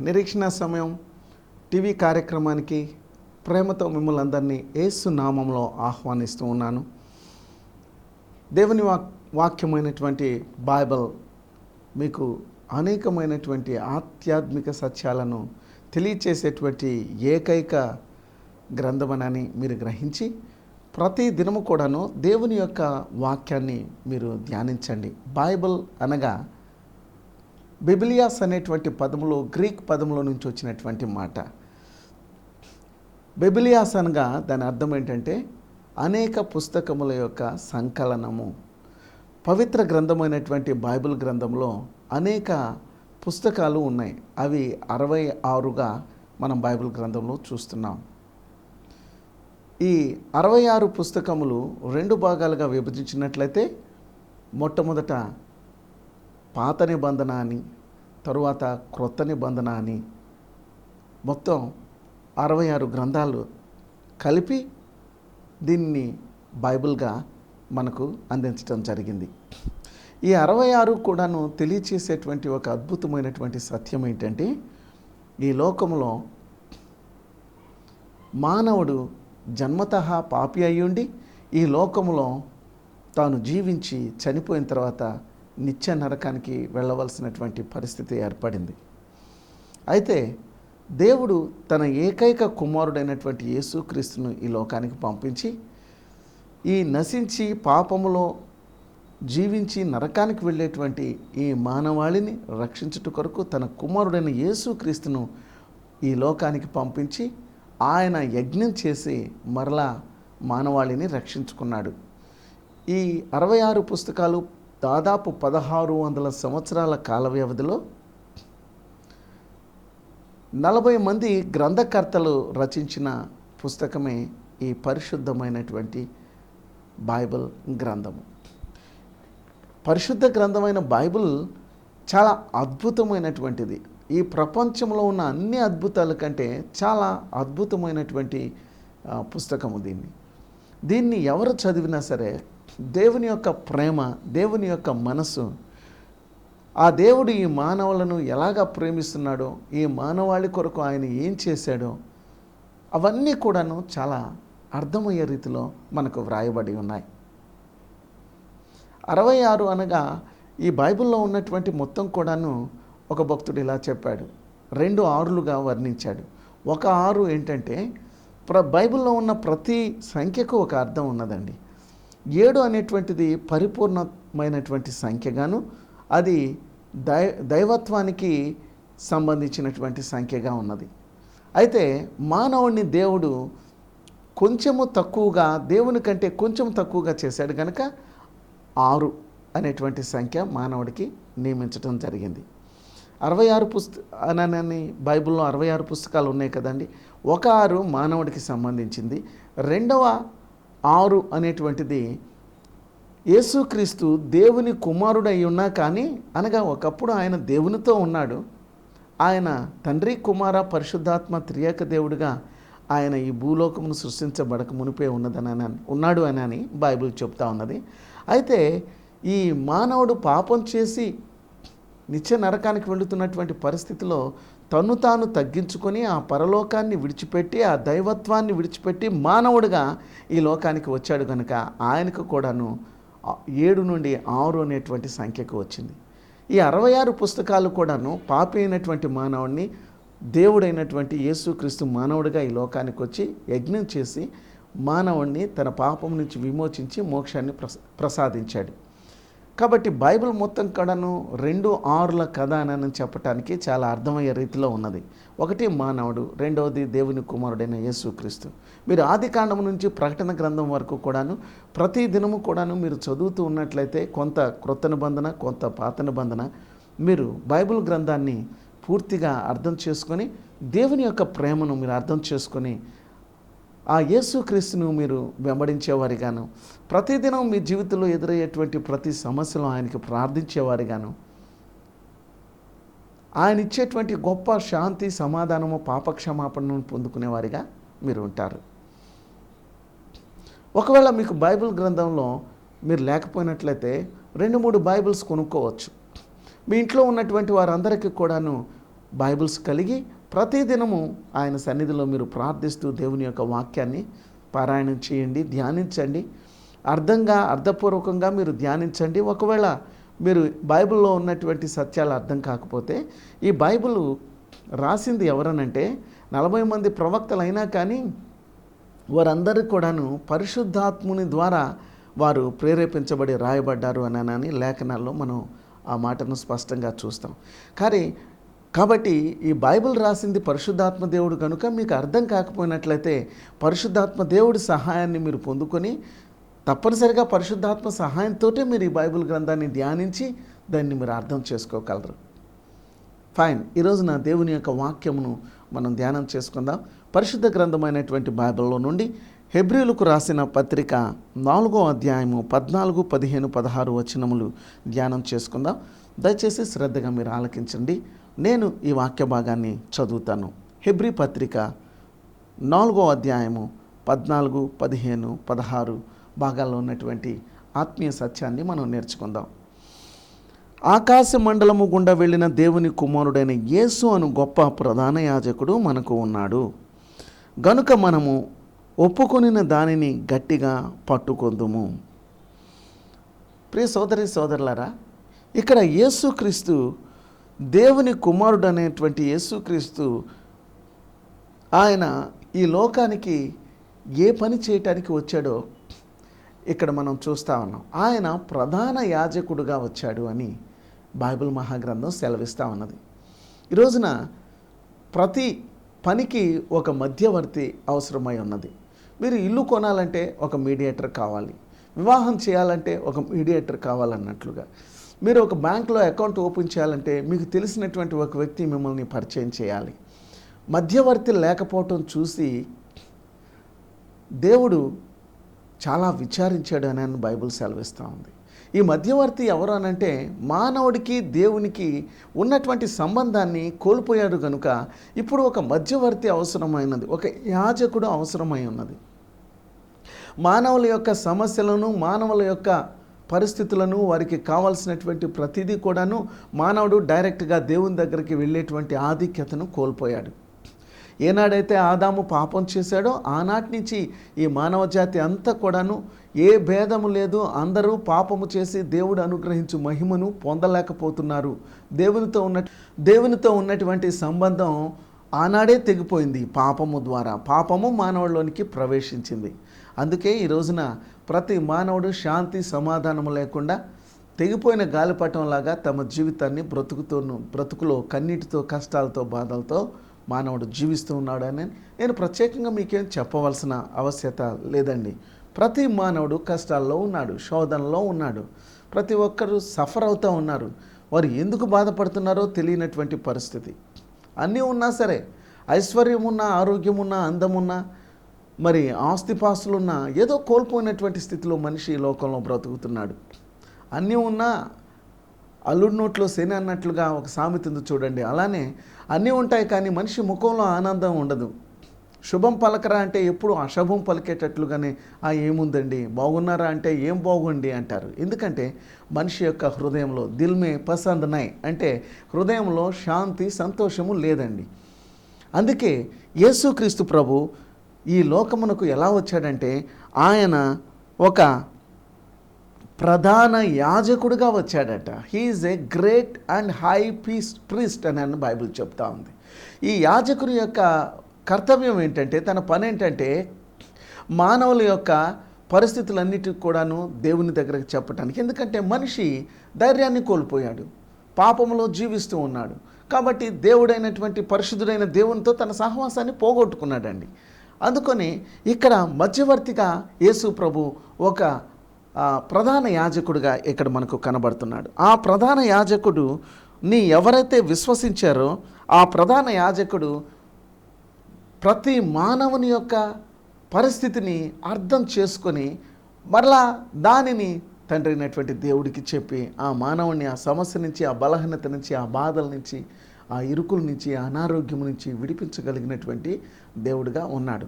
నిరీక్షణ సమయం టీవీ కార్యక్రమానికి ప్రేమతో మిమ్మల్ని అందరినీ ఏసు నామంలో ఆహ్వానిస్తూ ఉన్నాను. దేవుని వాక్ వాక్యమైనటువంటి బైబిల్ మీకు అనేకమైనటువంటి ఆధ్యాత్మిక సత్యాలను తెలియచేసేటువంటి ఏకైక గ్రంథమనని మీరు గ్రహించి ప్రతి దినము కూడాను దేవుని యొక్క వాక్యాన్ని మీరు ధ్యానించండి. బైబిల్ అనగా బిబిలియాస్ అనేటువంటి పదములో గ్రీక్ పదములో నుంచి వచ్చినటువంటి మాట. బెబిలియాస్ అనగా దాని అర్థం ఏంటంటే అనేక పుస్తకముల యొక్క సంకలనము. పవిత్ర గ్రంథమైనటువంటి బైబిల్ గ్రంథంలో అనేక పుస్తకాలు ఉన్నాయి. అవి అరవై ఆరుగా మనం బైబిల్ గ్రంథంలో చూస్తున్నాం. ఈ అరవై ఆరు పుస్తకములు రెండు భాగాలుగా విభజించినట్లయితే మొట్టమొదట పాత నిబంధన అని తరువాత క్రొత్త నిబంధన అని మొత్తం అరవై ఆరు గ్రంథాలు కలిపి దీన్ని బైబిల్గా మనకు అందించడం జరిగింది. ఈ అరవై ఆరు కూడాను తెలియచేసేటువంటి ఒక అద్భుతమైనటువంటి సత్యం ఏంటంటే ఈ లోకంలో మానవుడు జన్మత పాపి అయ్యుండి ఈ లోకంలో తాను జీవించి చనిపోయిన తర్వాత నిత్య నరకానికి వెళ్ళవలసినటువంటి పరిస్థితి ఏర్పడింది. అయితే దేవుడు తన ఏకైక కుమారుడైనటువంటి యేసుక్రీస్తును ఈ లోకానికి పంపించి ఈ నశించి పాపములో జీవించి నరకానికి వెళ్ళేటువంటి ఈ మానవాళిని రక్షించుట కొరకు తన కుమారుడైన యేసుక్రీస్తును ఈ లోకానికి పంపించి ఆయన యజ్ఞం చేసి మరలా మానవాళిని రక్షించుకున్నాడు. ఈ అరవై ఆరు పుస్తకాలు దాదాపు పదహారు వందల సంవత్సరాల కాల వ్యవధిలో నలభై మంది గ్రంథకర్తలు రచించిన పుస్తకమే ఈ పరిశుద్ధమైనటువంటి బైబిల్ గ్రంథము. పరిశుద్ధ గ్రంథమైన బైబిల్ చాలా అద్భుతమైనటువంటిది. ఈ ప్రపంచంలో ఉన్న అన్ని అద్భుతాల కంటే చాలా అద్భుతమైనటువంటి పుస్తకము దీన్ని. దీన్ని ఎవరు చదివినా సరే దేవుని యొక్క ప్రేమ దేవుని యొక్క మనసు ఆ దేవుడు ఈ మానవులను ఎలాగ ప్రేమిస్తున్నాడో ఈ మానవాళి కొరకు ఆయన ఏం చేశాడో అవన్నీ కూడాను చాలా అర్థమయ్యే రీతిలో మనకు వ్రాయబడి ఉన్నాయి. అరవై ఆరు అనగా ఈ బైబిల్లో ఉన్నటువంటి మొత్తం కూడాను ఒక భక్తుడు ఇలా చెప్పాడు. రెండు ఆరులుగా వర్ణించాడు. ఒక ఆరు ఏంటంటే ప్ర బైబిల్లో ఉన్న ప్రతి సంఖ్యకు ఒక అర్థం ఉన్నదండి. ఏడు అనేటువంటిది పరిపూర్ణమైనటువంటి సంఖ్యగాను అది దై దైవత్వానికి సంబంధించినటువంటి సంఖ్యగా ఉన్నది. అయితే మానవుడిని దేవుడు కొంచెము తక్కువగా దేవుని కంటే కొంచెం తక్కువగా చేశాడు కనుక ఆరు అనేటువంటి సంఖ్య మానవుడికి నియమించడం జరిగింది. అరవై ఆరు పుస్త అనని బైబిల్లో అరవై ఆరు పుస్తకాలు ఉన్నాయి కదండి. ఒక ఆరు మానవుడికి సంబంధించింది. రెండవ ఆరు అనేటువంటిది యేసుక్రీస్తు దేవుని కుమారుడై ఉన్నా కానీ అనగా ఒకప్పుడు ఆయన దేవునితో ఉన్నాడు. ఆయన తండ్రి కుమార పరిశుద్ధాత్మ త్రియేక దేవుడిగా ఆయన ఈ భూలోకమును సృష్టించబడక మునిపే ఉన్నదని ఉన్నాడు అని అని బైబిల్ చెప్తా ఉన్నది. అయితే ఈ మానవుడు పాపం చేసి నిత్య నరకానికి వెళుతున్నటువంటి పరిస్థితిలో తను తాను తగ్గించుకొని ఆ పరలోకాన్ని విడిచిపెట్టి ఆ దైవత్వాన్ని విడిచిపెట్టి మానవుడిగా ఈ లోకానికి వచ్చాడు కనుక ఆయనకు కూడాను ఏడు నుండి ఆరు అనేటువంటి సంఖ్యకు వచ్చింది. ఈ అరవై ఆరు పుస్తకాలు కూడాను పాపి అయినటువంటి మానవుడిని దేవుడైనటువంటి యేసుక్రీస్తు మానవుడిగా ఈ లోకానికి వచ్చి యజ్ఞం చేసి మానవుణ్ణి తన పాపం నుంచి విమోచించి మోక్షాన్ని ప్రసాదించాడు. కాబట్టి బైబిల్ మొత్తం కడను రెండు ఆరుల కథ అని చెప్పటానికి చాలా అర్థమయ్యే రీతిలో ఉన్నది. ఒకటి మానవుడు రెండవది దేవుని కుమారుడైన యేసుక్రీస్తు. మీరు ఆది కాండం నుంచి ప్రకటన గ్రంథం వరకు కూడాను ప్రతి దినము కూడాను మీరు చదువుతూ ఉన్నట్లయితే కొంత క్రొత్త నిబంధన కొంత పాత నిబంధన మీరు బైబిల్ గ్రంథాన్ని పూర్తిగా అర్థం చేసుకొని దేవుని యొక్క ప్రేమను మీరు అర్థం చేసుకొని ఆ యేసుక్రీస్తును మీరు వెంబడించేవారిగాను ప్రతిదినం మీ జీవితంలో ఎదురయ్యేటువంటి ప్రతి సమస్యలు ఆయనకి ప్రార్థించేవారిగాను ఆయన ఇచ్చేటువంటి గొప్ప శాంతి సమాధానము పాపక్షమాపణను పొందుకునేవారిగా మీరు ఉంటారు. ఒకవేళ మీకు బైబిల్ గ్రంథంలో మీరు లేకపోయినట్లయితే రెండు మూడు బైబిల్స్ కొనుక్కోవచ్చు. మీ ఇంట్లో ఉన్నటువంటి వారందరికీ కూడాను బైబిల్స్ కలిగి ప్రతిదినము ఆయన సన్నిధిలో మీరు ప్రార్థిస్తూ దేవుని యొక్క వాక్యాన్ని పారాయణం చేయండి ధ్యానించండి. అర్థంగా అర్థపూర్వకంగా మీరు ధ్యానించండి. ఒకవేళ మీరు బైబిల్లో ఉన్నటువంటి సత్యాలు అర్థం కాకపోతే ఈ బైబిల్ రాసింది ఎవరనంటే నలభై మంది ప్రవక్తలైనా కానీ వారందరూ కూడాను పరిశుద్ధాత్ముని ద్వారా వారు ప్రేరేపించబడి రాయబడ్డారు అని అని లేఖనాల్లో మనం ఆ మాటను స్పష్టంగా చూస్తాం. కానీ కాబట్టి ఈ బైబిల్ రాసింది పరిశుద్ధాత్మ దేవుడు కనుక మీకు అర్థం కాకపోయినట్లయితే పరిశుద్ధాత్మ దేవుడి సహాయాన్ని మీరు పొందుకొని తప్పనిసరిగా పరిశుద్ధాత్మ సహాయంతో మీరు ఈ బైబిల్ గ్రంథాన్ని ధ్యానించి దాన్ని మీరు అర్థం చేసుకోగలరు. ఫైన్ ఈరోజు నా దేవుని యొక్క వాక్యమును మనం ధ్యానం చేసుకుందాం. పరిశుద్ధ గ్రంథమైనటువంటి బైబిల్లో నుండి హెబ్రిలకు రాసిన పత్రిక నాలుగో అధ్యాయము పద్నాలుగు పదిహేను పదహారు వచనములు ధ్యానం చేసుకుందాం. దయచేసి శ్రద్ధగా మీరు ఆలకించండి. నేను ఈ వాక్య భాగాన్ని చదువుతాను. హెబ్రి పత్రిక నాలుగో అధ్యాయము పద్నాలుగు పదిహేను పదహారు భాగాల్లో ఉన్నటువంటి ఆత్మీయ సత్యాన్ని మనం నేర్చుకుందాం. ఆకాశ మండలము గుండా వెళ్ళిన దేవుని కుమారుడైన యేసు అను గొప్ప ప్రధాన యాజకుడు మనకు ఉన్నాడు. గనుక మనము ఒప్పుకొనిన దానిని గట్టిగా పట్టుకొందుము. ప్రియ సోదరి సోదరులారా ఇక్కడ యేసుక్రీస్తు దేవుని కుమారుడు అనేటువంటి యేసుక్రీస్తు ఆయన ఈ లోకానికి ఏ పని చేయటానికి వచ్చాడో ఇక్కడ మనం చూస్తా ఉన్నాం. ఆయన ప్రధాన యాజకుడుగా వచ్చాడు అని బైబిల్ మహాగ్రంథం సెలవిస్తూ ఉన్నది. ఈరోజున ప్రతి పనికి ఒక మధ్యవర్తి అవసరమై ఉన్నది. మీరు ఇల్లు కొనాలంటే ఒక మీడియేటర్ కావాలి. వివాహం చేయాలంటే ఒక మీడియేటర్ కావాలన్నట్లుగా. మీరు ఒక బ్యాంక్లో అకౌంట్ ఓపెన్ చేయాలంటే మీకు తెలిసినటువంటి ఒక వ్యక్తి మిమ్మల్ని పరిచయం చేయాలి. మధ్యవర్తి లేకపోవటం చూసి దేవుడు చాలా విచారించాడు అని బైబుల్ సెలవిస్తూ ఉంది. ఈ మధ్యవర్తి ఎవరు అనంటే మానవుడికి దేవునికి ఉన్నటువంటి సంబంధాన్ని కోల్పోయాడు కనుక ఇప్పుడు ఒక మధ్యవర్తి అవసరమైనది ఒక యాజకుడు అవసరమై ఉన్నది. మానవుల యొక్క సమస్యలను మానవుల యొక్క పరిస్థితులను వారికి కావాల్సినటువంటి ప్రతిదీ కూడాను మానవుడు డైరెక్ట్గా దేవుని దగ్గరికి వెళ్ళేటువంటి ఆధిక్యతను కోల్పోయాడు. ఏనాడైతే ఆదాము పాపం చేశాడో ఆనాటి నుంచి ఈ మానవ జాతి అంతా కూడాను ఏ భేదము లేదు అందరూ పాపము చేసి దేవుడు అనుగ్రహించు మహిమను పొందలేకపోతున్నారు. దేవునితో ఉన్న దేవునితో ఉన్నటువంటి సంబంధం ఆనాడే తెగిపోయింది పాపము ద్వారా. పాపము మానవుల్లోనికి ప్రవేశించింది. అందుకే ఈ రోజున ప్రతి మానవుడు శాంతి సమాధానము లేకుండా తెగిపోయిన గాలిపటంలాగా తమ జీవితాన్ని బ్రతుకుతోను బ్రతుకులో కన్నీటితో కష్టాలతో బాధలతో మానవుడు జీవిస్తూ ఉన్నాడని నేను ప్రత్యేకంగా మీకేం చెప్పవలసిన ఆవశ్యత లేదండి. ప్రతి మానవుడు కష్టాల్లో ఉన్నాడు శోధనలో ఉన్నాడు. ప్రతి ఒక్కరూ సఫర్ అవుతూ ఉన్నారు. వారు ఎందుకు బాధపడుతున్నారో తెలియనటువంటి పరిస్థితి. అన్నీ ఉన్నా సరే ఐశ్వర్యం ఉన్నా ఆరోగ్యం ఉన్నా అందం ఉన్నా మరి ఆస్తిపాస్తులున్న ఏదో కోల్పోయినటువంటి స్థితిలో మనిషి ఈ లోకంలో బ్రతుకుతున్నాడు. అన్నీ ఉన్నా అల్లుడి నోట్లో శని అన్నట్లుగా ఒక సామెత చూడండి. అలానే అన్నీ ఉంటాయి కానీ మనిషి ముఖంలో ఆనందం ఉండదు. శుభం పలకరా అంటే ఎప్పుడు అశుభం పలికేటట్లుగానే ఆ ఏముందండి? బాగున్నారా అంటే ఏం బాగుండి అంటారు. ఎందుకంటే మనిషి యొక్క హృదయంలో దిల్మే పసంద్ నై అంటే హృదయంలో శాంతి సంతోషము లేదండి. అందుకే యేసుక్రీస్తు ప్రభు ఈ లోకమునకు ఎలా వచ్చాడంటే ఆయన ఒక ప్రధాన యాజకుడిగా వచ్చాడట. He is a great and high peace priest అని అని బైబిల్ చెప్తా ఉంది. ఈ యాజకుని యొక్క కర్తవ్యం ఏంటంటే తన పని ఏంటంటే మానవుల యొక్క పరిస్థితులన్నిటికి కూడాను దేవుని దగ్గరకు చెప్పటానికి. ఎందుకంటే మనిషి ధైర్యాన్ని కోల్పోయాడు. పాపములో జీవిస్తూ ఉన్నాడు. కాబట్టి దేవుడైనటువంటి పరిశుద్ధుడైన దేవునితో తన సహవాసాన్ని పోగొట్టుకున్నాడండి. అందుకని ఇక్కడ మధ్యవర్తిగా యేసు ప్రభు ఒక ప్రధాన యాజకుడుగా ఇక్కడ మనకు కనబడుతున్నాడు. ఆ ప్రధాన యాజకుడు ని ఎవరైతే విశ్వసించారో ఆ ప్రధాన యాజకుడు ప్రతి మానవుని యొక్క పరిస్థితిని అర్థం చేసుకొని మరలా దానిని తండ్రి అయినటువంటి దేవుడికి చెప్పి ఆ మానవుని ఆ సమస్య నుంచి ఆ బలహీనత నుంచి ఆ బాధల నుంచి ఆ ఇరుకుల నుంచి అనారోగ్యం నుంచి విడిపించగలిగినటువంటి దేవుడిగా ఉన్నాడు.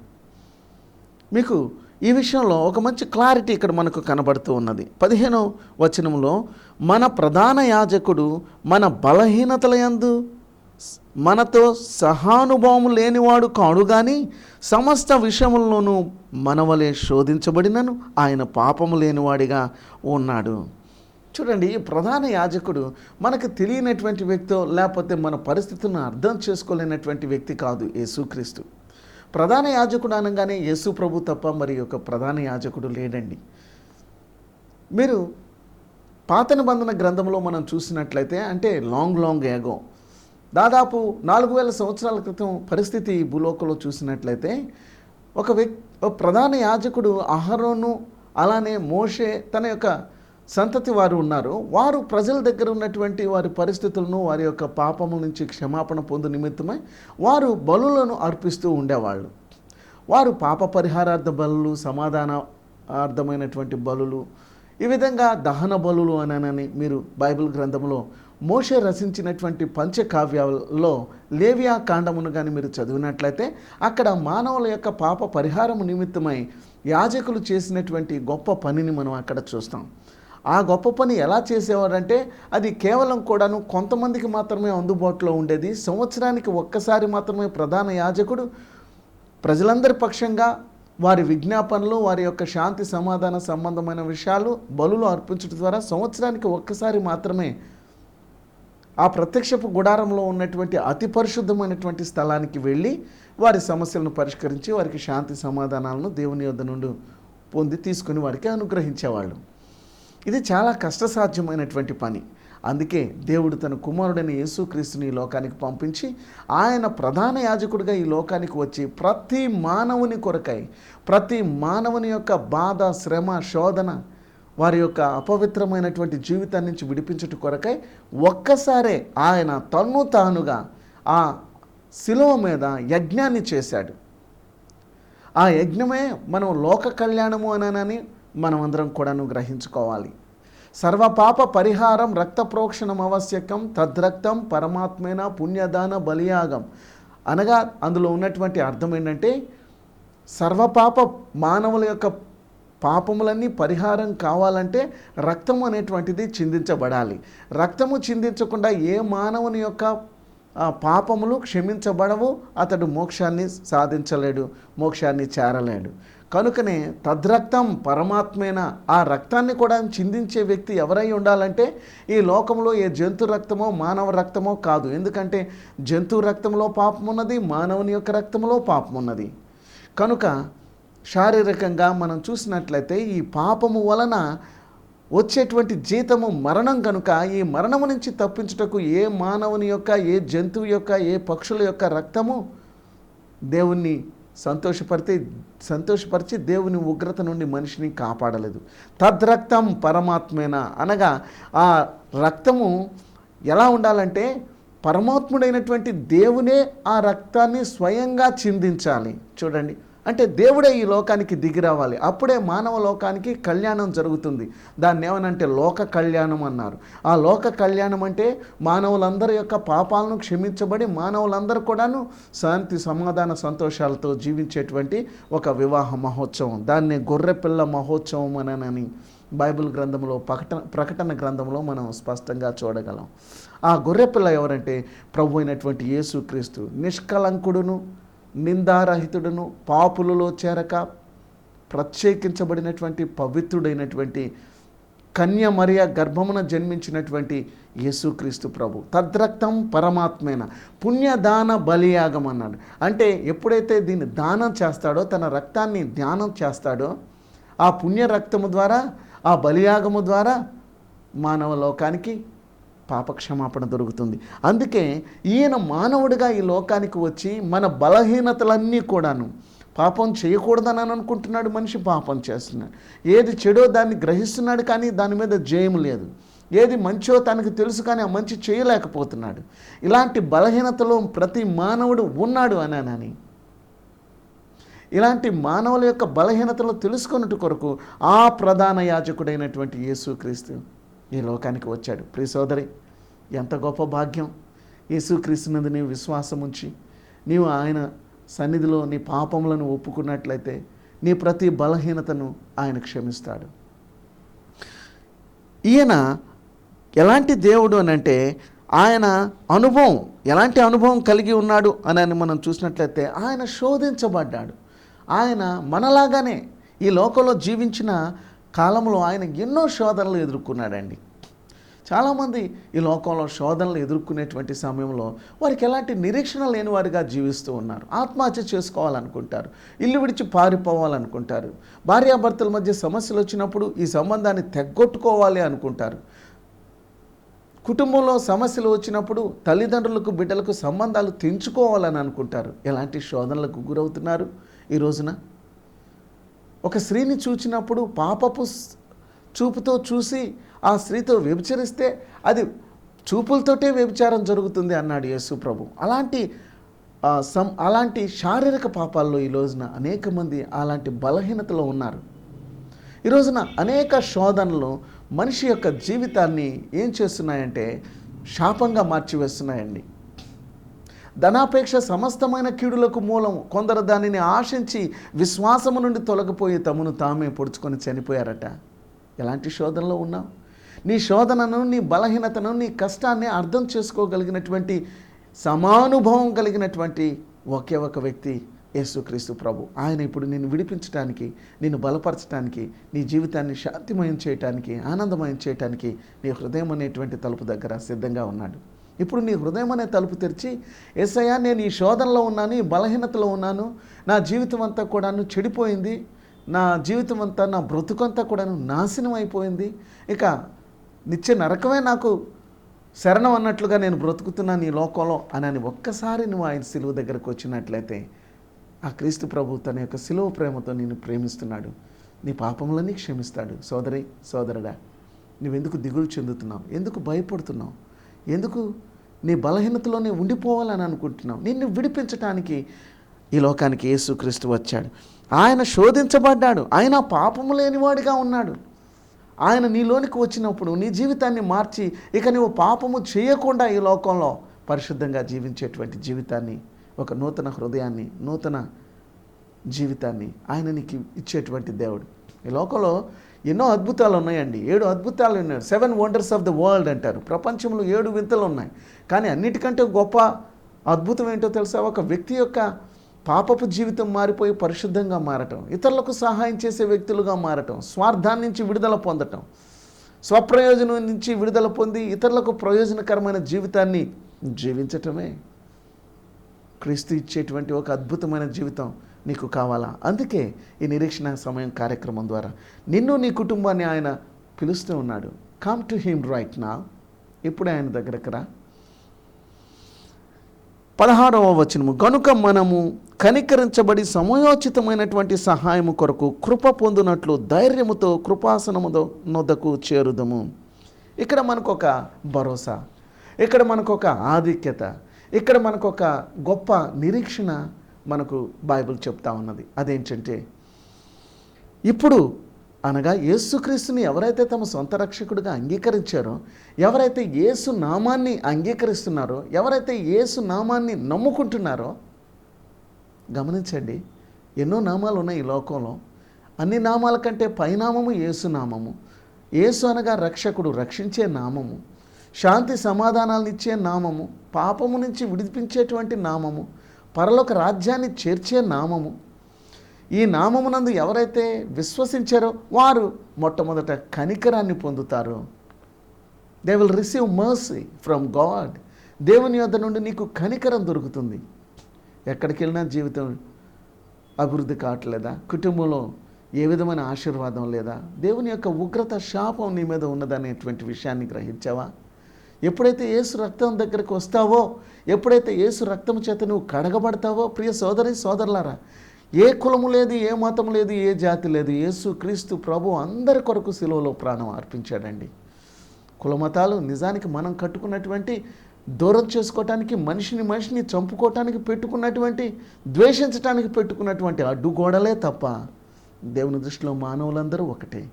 మీకు ఈ విషయంలో ఒక మంచి క్లారిటీ ఇక్కడ మనకు కనబడుతూ ఉన్నది. పదిహేను వచనంలో మన ప్రధాన యాజకుడు మన బలహీనతల యందు మనతో సహానుభావం లేనివాడు కాడు కానీ సమస్త విషయంలోనూ మనవలే శోధించబడినను ఆయన పాపము లేనివాడిగా ఉన్నాడు. చూడండి ఈ ప్రధాన యాజకుడు మనకు తెలియనటువంటి వ్యక్తో లేకపోతే మన పరిస్థితులను అర్థం చేసుకోలేనటువంటి వ్యక్తి కాదు యేసుక్రీస్తు. ప్రధాన యాజకుడు అనగానే యేసు ప్రభు తప్ప మరి ఒక ప్రధాన యాజకుడు లేడండి. మీరు పాత నిబంధన గ్రంథంలో మనం చూసినట్లయితే అంటే లాంగ్ లాంగ్ ఏగో దాదాపు నాలుగు వేల సంవత్సరాల క్రితం పరిస్థితి భూలోకంలో చూసినట్లయితే ఒక వ్యక్తి ఒక ప్రధాన యాజకుడు అహరోను అలానే మోషే తన యొక్క సంతతి వారు ఉన్నారు. వారు ప్రజల దగ్గర ఉన్నటువంటి వారి పరిస్థితులను వారి యొక్క పాపము నుంచి క్షమాపణ పొందు నిమిత్తమై వారు బలులను అర్పిస్తూ ఉండేవాళ్ళు. వారు పాప పరిహారార్థ బలులు సమాధాన అర్థమైనటువంటి బలులు ఈ విధంగా దహన బలులు అనని మీరు బైబిల్ గ్రంథంలో మోషే రచించినటువంటి పంచకావ్యాల్లో లేవియా కాండమును కానీ మీరు చదివినట్లయితే అక్కడ మానవుల యొక్క పాప పరిహారము నిమిత్తమై యాజకులు చేసినటువంటి గొప్ప పనిని మనం అక్కడ చూస్తాం. ఆ గొప్ప పని ఎలా చేసేవారంటే అది కేవలం కూడాను కొంతమందికి మాత్రమే అందుబాటులో ఉండేది. సంవత్సరానికి ఒక్కసారి మాత్రమే ప్రధాన యాజకుడు. ప్రజలందరి పక్షంగా వారి విజ్ఞాపనలు వారి యొక్క శాంతి సమాధాన సంబంధమైన విషయాలు బలులు అర్పించడం ద్వారా సంవత్సరానికి ఒక్కసారి మాత్రమే ఆ ప్రత్యక్షపు గుడారంలో ఉన్నటువంటి అతి పరిశుద్ధమైనటువంటి స్థలానికి వెళ్ళి వారి సమస్యలను పరిష్కరించి వారికి శాంతి సమాధానాలను దేవుని యొద్ద నుండి పొంది తీసుకుని వారికి అనుగ్రహించేవాళ్ళు. ఇది చాలా కష్టసాధ్యమైనటువంటి పని. అందుకే దేవుడు తన కుమారుడైన యేసుక్రీస్తుని ఈ లోకానికి పంపించి ఆయన ప్రధాన యాజకుడిగా ఈ లోకానికి వచ్చి ప్రతి మానవుని కొరకై ప్రతి మానవుని యొక్క బాధ శ్రమ శోధన వారి యొక్క అపవిత్రమైనటువంటి జీవితాన్ని నుంచి విడిపించుట కొరకై ఒక్కసారే ఆయన తన్ను తానుగా ఆ శిలువ మీద యజ్ఞాన్ని చేశాడు. ఆ యజ్ఞమే మనం లోక కళ్యాణము అనని మనం అందరం కూడాను గ్రహించుకోవాలి. సర్వపాప పరిహారం రక్త ప్రోక్షణం ఆవశ్యకం తద్రక్తం పరమాత్మేన పుణ్యదాన బలియాగం. అనగా అందులో ఉన్నటువంటి అర్థం ఏంటంటే సర్వపాప మానవుల యొక్క పాపములన్నీ పరిహారం కావాలంటే రక్తం అనేటువంటిది చిందించబడాలి. రక్తము చిందించకుండా ఏ మానవుని యొక్క పాపములు క్షమించబడవు అతడు మోక్షాన్ని సాధించలేడు మోక్షాన్ని చేరలేడు. కనుకనే తద్రక్తం పరమాత్మైన? ఆ రక్తాన్ని కూడా చిందించే వ్యక్తి ఎవరై ఉండాలంటే ఈ లోకంలో ఏ జంతు రక్తమో మానవ రక్తమో కాదు. ఎందుకంటే జంతు రక్తంలో పాపం ఉన్నది మానవుని యొక్క రక్తంలో పాపం ఉన్నది. కనుక శారీరకంగా మనం చూసినట్లయితే ఈ పాపము వలన వచ్చేటువంటి జీతము మరణం కనుక ఈ మరణము నుంచి తప్పించుటకు ఏ మానవుని యొక్క ఏ జంతువు యొక్క ఏ పక్షుల యొక్క రక్తము దేవుణ్ణి సంతోషపడితే సంతోషపరిచి దేవుని ఉగ్రత నుండి మనిషిని కాపాడలేదు. తద్రక్తం పరమాత్మేన అనగా ఆ రక్తము ఎలా ఉండాలంటే పరమాత్ముడైనటువంటి దేవునే ఆ రక్తాన్ని స్వయంగా చిందించాలి. చూడండి. అంటే దేవుడే ఈ లోకానికి దిగి రావాలి. అప్పుడే మానవ లోకానికి కళ్యాణం జరుగుతుంది. దాన్ని ఏమనంటే లోక కళ్యాణం అన్నారు. ఆ లోక కళ్యాణం అంటే మానవులందరి యొక్క పాపాలను క్షమించబడి మానవులందరూ కూడాను శాంతి సమాధాన సంతోషాలతో జీవించేటువంటి ఒక వివాహ మహోత్సవం. దాన్ని గొర్రెపిల్ల మహోత్సవం అనని బైబిల్ గ్రంథంలో ప్రకటన ప్రకటన గ్రంథంలో మనం స్పష్టంగా చూడగలం. ఆ గొర్రెపిల్ల ఎవరంటే ప్రభు అయినటువంటి యేసుక్రీస్తు. నిష్కలంకుడును నిందారహితుడును పాపులలో చేరక ప్రత్యేకించబడినటువంటి పవిత్రుడైనటువంటి కన్య మరియ గర్భమున జన్మించినటువంటి యేసుక్రీస్తు ప్రభు. తద్రక్తం పరమాత్మేన పుణ్యదాన బలియాగం అన్నాడు అంటే ఎప్పుడైతే దీన్ని దానం చేస్తాడో తన రక్తాన్ని ధ్యానం చేస్తాడో ఆ పుణ్య రక్తము ద్వారా ఆ బలియాగము ద్వారా మానవ లోకానికి పాపక్షమాపణ దొరుకుతుంది. అందుకే ఈయన మానవుడిగా ఈ లోకానికి వచ్చి మన బలహీనతలన్నీ కూడాను పాపం చేయకూడదని అనుకుంటున్నాడు మనిషి పాపం చేస్తున్నాడు. ఏది చెడో దాన్ని గ్రహిస్తున్నాడు కానీ దాని మీద జయం లేదు. ఏది మంచో తనకు తెలుసు కానీ ఆ మంచి చేయలేకపోతున్నాడు. ఇలాంటి బలహీనతలో ప్రతి మానవుడు ఉన్నాడు అని ఇలాంటి మానవుల యొక్క బలహీనతలు తెలుసుకున్నట్టు కొరకు ఆ ప్రధాన యాజకుడైనటువంటి యేసుక్రీస్తు ఈ లోకానికి వచ్చాడు. ప్రియ సోదరి ఎంత గొప్ప భాగ్యం. యేసుక్రీస్తునందు నీవు విశ్వాసం ఉంచి నీవు ఆయన సన్నిధిలో నీ పాపములను ఒప్పుకున్నట్లయితే నీ ప్రతి బలహీనతను ఆయన క్షమిస్తాడు. ఈయన ఎలాంటి దేవుడు అని అంటే ఆయన అనుభవం ఎలాంటి అనుభవం కలిగి ఉన్నాడు అని మనం చూసినట్లయితే ఆయన శోధించబడ్డాడు. ఆయన మనలాగానే ఈ లోకంలో జీవించిన కాలంలో ఆయన ఎన్నో శోధనలు ఎదుర్కొన్నాడండి. చాలామంది ఈ లోకంలో శోధనలు ఎదుర్కొనేటువంటి సమయంలో వారికి ఎలాంటి నిరీక్షణ లేని వారిగా జీవిస్తూ ఉన్నారు. ఆత్మహత్య చేసుకోవాలనుకుంటారు. ఇల్లు విడిచి పారిపోవాలనుకుంటారు. భార్యాభర్తల మధ్య సమస్యలు వచ్చినప్పుడు ఈ సంబంధాన్ని తెగ్గొట్టుకోవాలి అనుకుంటారు. కుటుంబంలో సమస్యలు వచ్చినప్పుడు తల్లిదండ్రులకు బిడ్డలకు సంబంధాలు తెంచుకోవాలని అనుకుంటారు. ఎలాంటి శోధనలకు గురవుతున్నారు ఈ రోజున? ఒక స్త్రీని చూచినప్పుడు పాపపు చూపుతో చూసి ఆ స్త్రీతో వ్యభిచరిస్తే అది చూపులతోటే వ్యభిచారం జరుగుతుంది అన్నాడు యేసు ప్రభు. అలాంటి సం అలాంటి శారీరక పాపాల్లో ఈ రోజున అనేక మంది అలాంటి బలహీనతలో ఉన్నారు. ఈ రోజున అనేక శోధనలు మనిషి యొక్క జీవితాన్ని ఏం చేస్తున్నాయంటే శాపంగా మార్చివేస్తున్నాయండి. ధనాపేక్ష సమస్తమైన కీడులకు మూలం కొందరు దానిని ఆశించి విశ్వాసము నుండి తొలగిపోయి తమను తామే పొడుచుకొని చనిపోయారట. ఎలాంటి శోధనలో ఉన్నావు? నీ శోధనను నీ బలహీనతను నీ కష్టాన్ని అర్థం చేసుకోగలిగినటువంటి సమానుభవం కలిగినటువంటి ఒకే ఒక వ్యక్తి యేసుక్రీస్తు ప్రభు. ఆయన ఇప్పుడు నిన్ను విడిపించడానికి నిన్ను బలపరచడానికి నీ జీవితాన్ని శాంతిమయం చేయటానికి ఆనందమయం చేయటానికి నీ హృదయం అనేటువంటి తలుపు దగ్గర సిద్ధంగా ఉన్నాడు. ఇప్పుడు నీ హృదయం అనే తలుపు తెరిచి ఎస్ఐయా నేను ఈ శోధనలో ఉన్నాను ఈ బలహీనతలో ఉన్నాను నా జీవితం అంతా కూడాను చెడిపోయింది నా జీవితం అంతా నా బ్రతుకంతా కూడాను నాశనం అయిపోయింది ఇక నిత్య నరకమే నాకు శరణం అన్నట్లుగా నేను బ్రతుకుతున్నాను ఈ లోకంలో అని అని ఒక్కసారి నువ్వు ఆయన సిలువ దగ్గరకు వచ్చినట్లయితే ఆ క్రీస్తు ప్రభు తన యొక్క సిలువ ప్రేమతో నేను ప్రేమిస్తున్నాడు. నీ పాపములన్నీ క్షమిస్తాడు. సోదరి సోదరుడా నువ్వెందుకు దిగులు చెందుతున్నావు? ఎందుకు భయపడుతున్నావు? ఎందుకు? నీ బలహీనతలోనే ఉండిపోవాలని అనుకుంటున్నావు. నిన్ను విడిపించటానికి ఈ లోకానికి యేసుక్రీస్తు వచ్చాడు. ఆయన శోధించబడ్డాడు. ఆయన పాపము లేనివాడిగా ఉన్నాడు. ఆయన నీలోనికి వచ్చినప్పుడు నీ జీవితాన్ని మార్చి ఇక నువ్వు పాపము చేయకుండా ఈ లోకంలో పరిశుద్ధంగా జీవించేటువంటి జీవితాన్ని ఒక నూతన హృదయాన్ని నూతన జీవితాన్ని ఆయన నీకు ఇచ్చేటువంటి దేవుడు. ఈ లోకంలో ఎన్నో అద్భుతాలు ఉన్నాయండి. ఏడు అద్భుతాలు ఉన్నాయి. Seven wonders of the world అంటారు. ప్రపంచంలో ఏడు వింతలు ఉన్నాయి. కానీ అన్నిటికంటే గొప్ప అద్భుతం ఏంటో తెలుసా? ఒక వ్యక్తి యొక్క పాపపు జీవితం మారిపోయి పరిశుద్ధంగా మారటం ఇతరులకు సహాయం చేసే వ్యక్తులుగా మారటం స్వార్థాన్ని నుంచి విడుదల పొందటం స్వప్రయోజనం నుంచి విడుదల పొంది ఇతరులకు ప్రయోజనకరమైన జీవితాన్ని జీవించటమే క్రీస్తు ఇచ్చేటువంటి ఒక అద్భుతమైన జీవితం. నీకు కావాలా? అందుకే ఈ నిరీక్షణ సమయం కార్యక్రమం ద్వారా నిన్ను నీ కుటుంబాన్ని ఆయన పిలుస్తూ ఉన్నాడు. కమ్ టు హిమ్ రైట్ నా ఇప్పుడు ఆయన దగ్గరకు రా. పదహారవ వచనము. గనుక మనము కనికరించబడి సమయోచితమైనటువంటి సహాయము కొరకు కృప పొందినట్లు ధైర్యముతో కృపాసనముతో నొద్దకు చేరుదము. ఇక్కడ మనకు ఒక భరోసా. ఇక్కడ మనకు ఒక ఆధిక్యత. ఇక్కడ మనకు ఒక గొప్ప నిరీక్షణ. మనకు బైబిల్ చెప్తా ఉన్నది. అదేంటంటే ఇప్పుడు అనగా యేసుక్రీస్తుని ఎవరైతే తమ సొంత రక్షకుడిగా అంగీకరించారో ఎవరైతే యేసు నామాన్ని అంగీకరిస్తున్నారో ఎవరైతే యేసు నామాన్ని నమ్ముకుంటున్నారో గమనించండి ఎన్నో నామాలు ఉన్నాయి ఈ లోకంలో. అన్ని నామాల కంటే పైనామము యేసు నామము. యేసు అనగా రక్షకుడు రక్షించే నామము. శాంతి సమాధానాలనిచ్చే నామము. పాపము నుంచి విడిపించేటువంటి నామము. పరలోక రాజ్యాన్ని చేర్చే నామము. ఈ నామమునందు ఎవరైతే విశ్వసించారో వారు మొట్టమొదట కనికరాన్ని పొందుతారు. They will receive mercy from God దేవుని యొద్ద నుండి నీకు కనికరం దొరుకుతుంది. ఎక్కడికి వెళ్ళినా జీవితం అభివృద్ధి కావట్లేదా? కుటుంబంలో ఏ విధమైన ఆశీర్వాదం లేదా? దేవుని యొక్క ఉగ్రత శాపం నీ మీద ఉన్నదనేటువంటి విషయాన్ని గ్రహించావా? ఎప్పుడైతే యేసు రక్తం దగ్గరకు వస్తావో ఎప్పుడైతే ఏసు రక్తం చేత నువ్వు కడగబడతావో ప్రియ సోదరి సోదరులారా ఏ కులము లేదు ఏ మతం లేదు ఏ జాతి లేదు యేసు క్రీస్తు ప్రభు అందరి కొరకు సిలువలో ప్రాణం అర్పించాడండి. కులమతాలు నిజానికి మనం కట్టుకున్నటువంటి దూరం చేసుకోవటానికి మనిషిని మనిషిని చంపుకోవటానికి పెట్టుకున్నటువంటి ద్వేషించటానికి పెట్టుకున్నటువంటి అడ్డుగోడలే తప్ప దేవుని దృష్టిలో మానవులందరూ ఒకటే.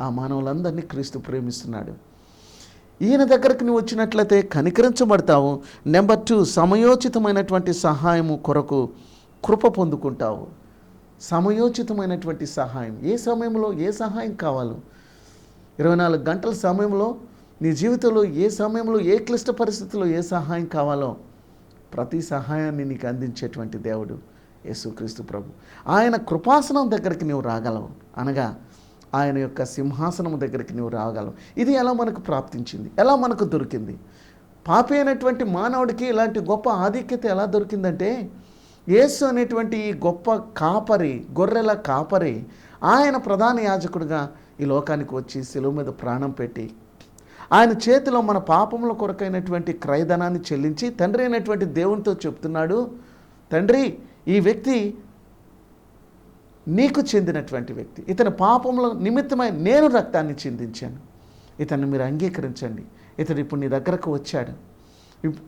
ఆ మానవులందరినీ క్రీస్తు ప్రేమిస్తున్నాడు. ఈయన దగ్గరికి నువ్వు వచ్చినట్లయితే కనికరించబడతావు. నెంబర్ టూ సమయోచితమైనటువంటి సహాయము కొరకు కృప పొందుకుంటావు. సమయోచితమైనటువంటి సహాయం. ఏ సమయంలో ఏ సహాయం కావాలో? ఇరవై నాలుగు గంటల సమయంలో నీ జీవితంలో ఏ సమయంలో ఏ క్లిష్ట పరిస్థితుల్లో ఏ సహాయం కావాలో ప్రతి సహాయాన్ని నీకు అందించేటువంటి దేవుడు యేసుక్రీస్తు ప్రభు. ఆయన కృపాసనం దగ్గరికి నీవు రాగలవు. అనగా ఆయన యొక్క సింహాసనం దగ్గరికి నువ్వు రాగలవు. ఇది ఎలా మనకు ప్రాప్తించింది? ఎలా మనకు దొరికింది? పాపి అయినటువంటి మానవుడికి ఇలాంటి గొప్ప ఆధిక్యత ఎలా దొరికిందంటే యేసు అనేటువంటి ఈ గొప్ప కాపరి గొర్రెల కాపరి ఆయన ప్రధాన యాజకుడిగా ఈ లోకానికి వచ్చి సెలువు మీద ప్రాణం పెట్టి ఆయన చేతిలో మన పాపముల కొరకైనటువంటి క్రయధనాన్ని చెల్లించి తండ్రి అయినటువంటి దేవునితో చెప్తున్నాడు తండ్రి ఈ వ్యక్తి నీకు చెందినటువంటి వ్యక్తి. ఇతని పాపముల నిమిత్తమై నేను రక్తాన్ని చిందించాను. ఇతన్ని మీరు అంగీకరించండి. ఇతడు ఇప్పుడు నీ దగ్గరకు వచ్చాడు. ఇప్-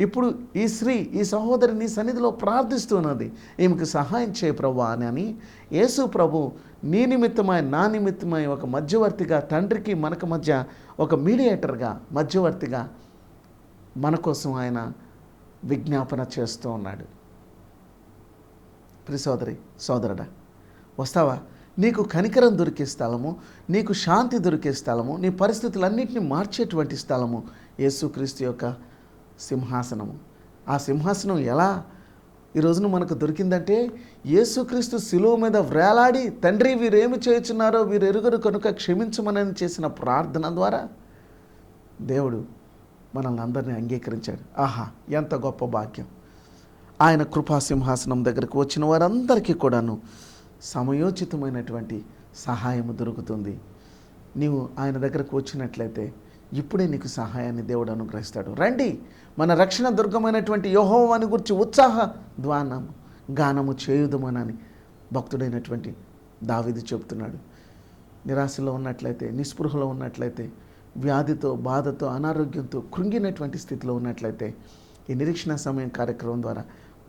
ఇప్పుడు ఈ స్త్రీ ఈ సహోదరి నీ సన్నిధిలో ప్రార్థిస్తున్నది. ఈమెకు సహాయం చేయ ప్రభు అని అని యేసు ప్రభు నీ నిమిత్తమై నా నిమిత్తమై ఒక మధ్యవర్తిగా తండ్రికి మనకు మధ్య ఒక మీడియేటర్గా మధ్యవర్తిగా మన కోసం ఆయన విజ్ఞాపన చేస్తూ ఉన్నాడు. ప్రి సోదరి సోదరుడా వస్తావా? నీకు కనికరం దొరికే స్థలము నీకు శాంతి దొరికే స్థలము నీ పరిస్థితులన్నింటినీ మార్చేటువంటి స్థలము యేసుక్రీస్తు యొక్క సింహాసనము. ఆ సింహాసనం ఎలా? ఈ రోజున మనకు దొరికిందంటే యేసుక్రీస్తు శిలువ మీద వ్రేలాడి తండ్రి వీరేమి చేయుచున్నారో వీరు ఎరుగురు కనుక క్షమించమనని చేసిన ప్రార్థన ద్వారా దేవుడు మనల్ని అందరినీ అంగీకరించాడు. ఆహా ఎంత గొప్ప భాగ్యం. ఆయన కృపా సింహాసనం దగ్గరకు వచ్చిన వారందరికీ కూడాను సమయోచితమైనటువంటి సహాయము దొరుకుతుంది. నీవు ఆయన దగ్గరకు వచ్చినట్లయితే ఇప్పుడే నీకు సహాయాన్ని దేవుడు అనుగ్రహిస్తాడు. రండి మన రక్షణ దుర్గమైనటువంటి యోహోవాని గురించి ఉత్సాహ ద్వానము గానము చేయుదమనని భక్తుడైనటువంటి దావిది చెబుతున్నాడు నిరాశలో ఉన్నట్లయితే నిస్పృహలో ఉన్నట్లయితే వ్యాధితో బాధతో అనారోగ్యంతో కృంగినటువంటి స్థితిలో ఉన్నట్లయితే ఈ నిరీక్షణ సమయం కార్యక్రమం ద్వారా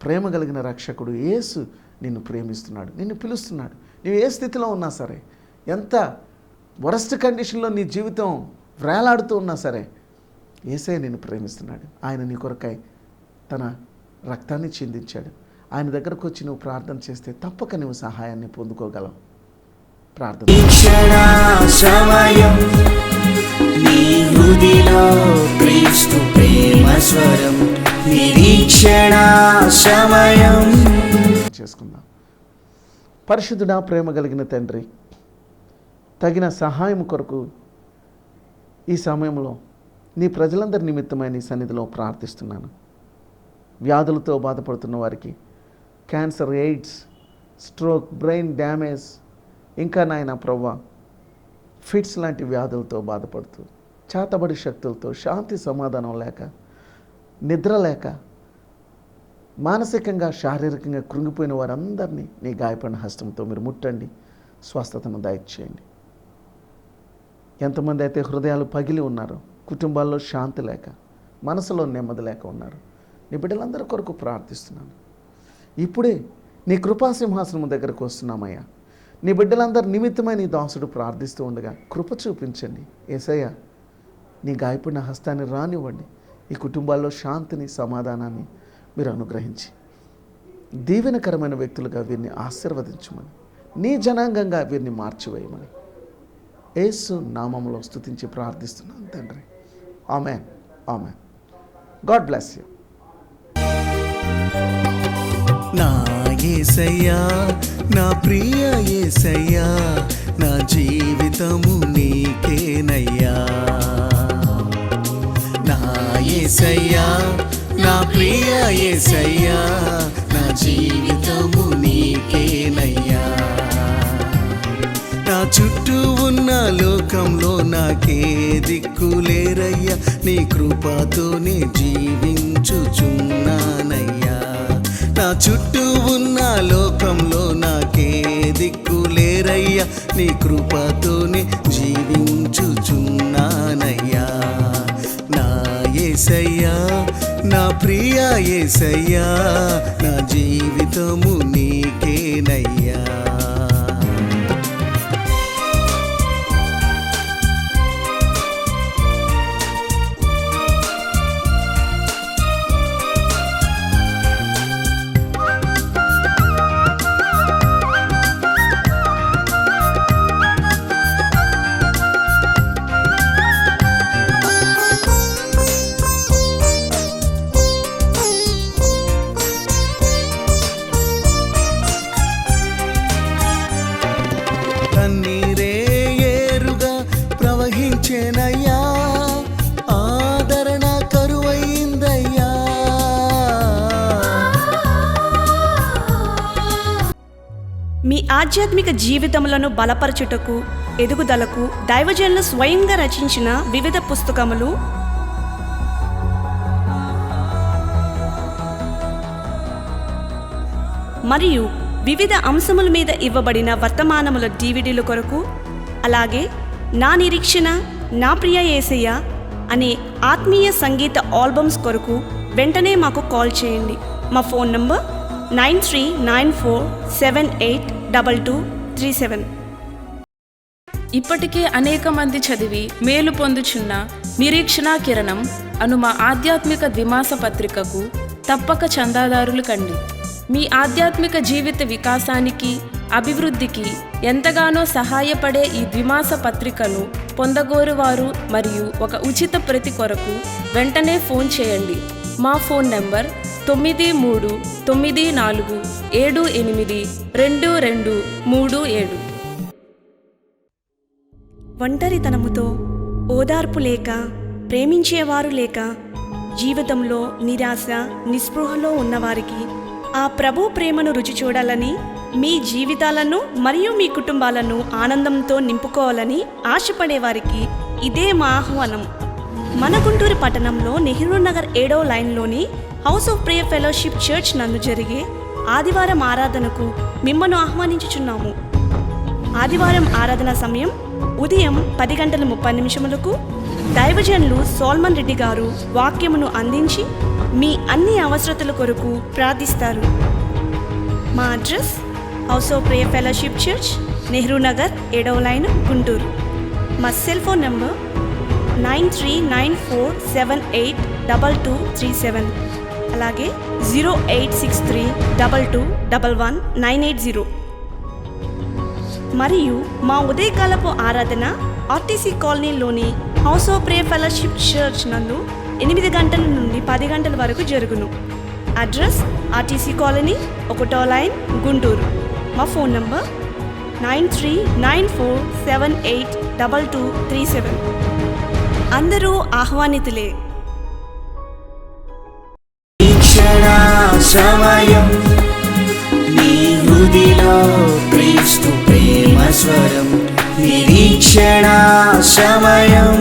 ప్రేమ కలిగిన రక్షకుడు యేసు నిన్ను ప్రేమిస్తున్నాడు నిన్ను పిలుస్తున్నాడు. నువ్వు ఏ స్థితిలో ఉన్నా సరే ఎంత వరస్ట్ కండిషన్లో నీ జీవితం వేలాడుతూ ఉన్నా సరే ఏసే నిన్ను ప్రేమిస్తున్నాడు. ఆయన నీ కొరకై తన రక్తాన్ని చిందించాడు. ఆయన దగ్గరకు వచ్చి నువ్వు ప్రార్థన చేస్తే తప్పక నువ్వు సహాయాన్ని పొందుకోగలవు. ప్రార్థన సమయం క్రీస్తు ప్రేమ స్వరం. నిరీక్షణ సమయం చేసుకుందాం. పరిశుద్ధుడా ప్రేమ కలిగిన తండ్రి తగిన సహాయం కొరకు ఈ సమయంలో నీ ప్రజలందరి నిమిత్తమై నీ సన్నిధిలో ప్రార్థిస్తున్నాను. వ్యాధులతో బాధపడుతున్న వారికి cancer AIDS stroke brain damage ఇంకా నాయన ప్రవ్వ ఫిట్స్ లాంటి వ్యాధులతో బాధపడుతూ చేతబడి శక్తులతో శాంతి సమాధానం లేక నిద్ర లేక మానసికంగా శారీరకంగా కృంగిపోయిన వారందరినీ నీ గాయపడిన హస్తంతో మీరు ముట్టండి. స్వస్థతను దయచేయండి. ఎంతమంది అయితే హృదయాలు పగిలి ఉన్నారో కుటుంబాల్లో శాంతి లేక మనసులో నెమ్మది లేక ఉన్నారు నీ బిడ్డలందరి కొరకు ప్రార్థిస్తున్నాను. ఇప్పుడే నీ కృపాసింహాసనం దగ్గరకు వస్తున్నామయ్యా. నీ బిడ్డలందరి నిమిత్తమై నీ దాసుడు ప్రార్థిస్తూ ఉండగా కృప చూపించండి. ఏసయ్య నీ గాయపడిన హస్తాన్ని రానివ్వండి. ఈ కుటుంబాల్లో శాంతిని సమాధానాన్ని మీరు అనుగ్రహించి. దీవెనకరమైన వ్యక్తులుగా వీరిని ఆశీర్వదించమని నీ జనాంగంగా వీరిని మార్చివేయమని. యేసు నామంలో స్థుతించి ప్రార్థిస్తున్నాను తండ్రి. ఆమె ఆమె గాడ్ బ్లెస్ యూ. నా యేసయ్యా నా ప్రియ ఏసయ్యా నా జీవితము నీకేనయ్యా. నా ఏసయ్యా నా ప్రియ ఏసయ్యా నా జీవితము నీకేనయ్యా. నా చుట్టూ ఉన్న లోకంలో నాకే దిక్కులేరయ్యా నీ కృపతోనే జీవించుచున్నానయ్యా. నా చుట్టూ ఉన్న లోకంలో నాకే దిక్కులేరయ్యా నీ కృపతోనే జీవించుచున్నా ఏసయ్యా నా ప్రియ ఏసయ్యా నా జీవితము నీకేనయ్యా. ఆధ్యాత్మిక జీవితములను బలపరచుటకు ఎదుగుదలకు దైవజనులు స్వయంగా రచించిన వివిధ పుస్తకములు. మరియు వివిధ అంశముల మీద ఇవ్వబడిన వర్తమానముల డివిడీల కొరకు అలాగే నా నిరీక్షణ నా ప్రియ ఏసయ్య అనే ఆత్మీయ సంగీత ఆల్బమ్స్ కొరకు వెంటనే మాకు కాల్ చేయండి. మా phone number nine three nine four seven eight double two three seven. ఇప్పటికే అనేక మంది చదివి మేలు పొందుచున్న నిరీక్షణ కిరణం అను మా ఆధ్యాత్మిక ద్విమాస పత్రికకు తప్పక చందాదారులు కండి. మీ ఆధ్యాత్మిక జీవిత వికాసానికి అభివృద్ధికి ఎంతగానో సహాయపడే ఈ ద్విమాస పత్రికను పొందగోరువారు మరియు ఒక ఉచిత ప్రతి కొరకు వెంటనే ఫోన్ చేయండి. మా ఫోన్ నంబర్ తొమ్మిది మూడు తొమ్మిది నాలుగు ఏడు ఎనిమిది రెండు రెండు మూడు ఏడు. ఒంటరితనముతో ఓదార్పు లేక ప్రేమించేవారు లేక జీవితంలో నిరాశ నిస్పృహలో ఉన్నవారికి ఆ ప్రభు ప్రేమను రుచి చూడాలని మీ జీవితాలను మరియు మీ కుటుంబాలను ఆనందంతో నింపుకోవాలని ఆశపడేవారికి ఇదే మా ఆహ్వానం. మన గుంటూరు పట్టణంలో నెహ్రూ నగర్ ఏడో లైన్లోని house of prayer fellowship church నందు జరిగే ఆదివారం ఆరాధనకు మిమ్మను ఆహ్వానించుచున్నాము. ఆదివారం ఆరాధన సమయం ఉదయం పది గంటల ముప్పై నిమిషములకు దైవజనులు సోల్మన్ రెడ్డి గారు వాక్యమును అందించి మీ అన్ని అవసరతల కొరకు ప్రార్థిస్తారు. మా address house of prayer fellowship church Nehru Nagar ఏడవ లైన్ గుంటూరు. మా cell phone number nine three nine four seven eight double two three seven అలాగే zero eight six three double two double one nine eight zero. మరియు మా ఉదయకాలపు ఆరాధన RTC కాలనీలోని house of pray fellowship church నందు ఎనిమిది గంటల నుండి పది గంటల వరకు జరుగును. అడ్రస్ ఆర్టీసీ కాలనీ ఒకటో లైన్ గుంటూరు. మా phone number nine three nine four seven eight double two three seven. అందరూ ఆహ్వానితులే. సమయం నీ హృదిలో క్రీస్తు ప్రేమ స్వరం. నిరీక్షణ సమయం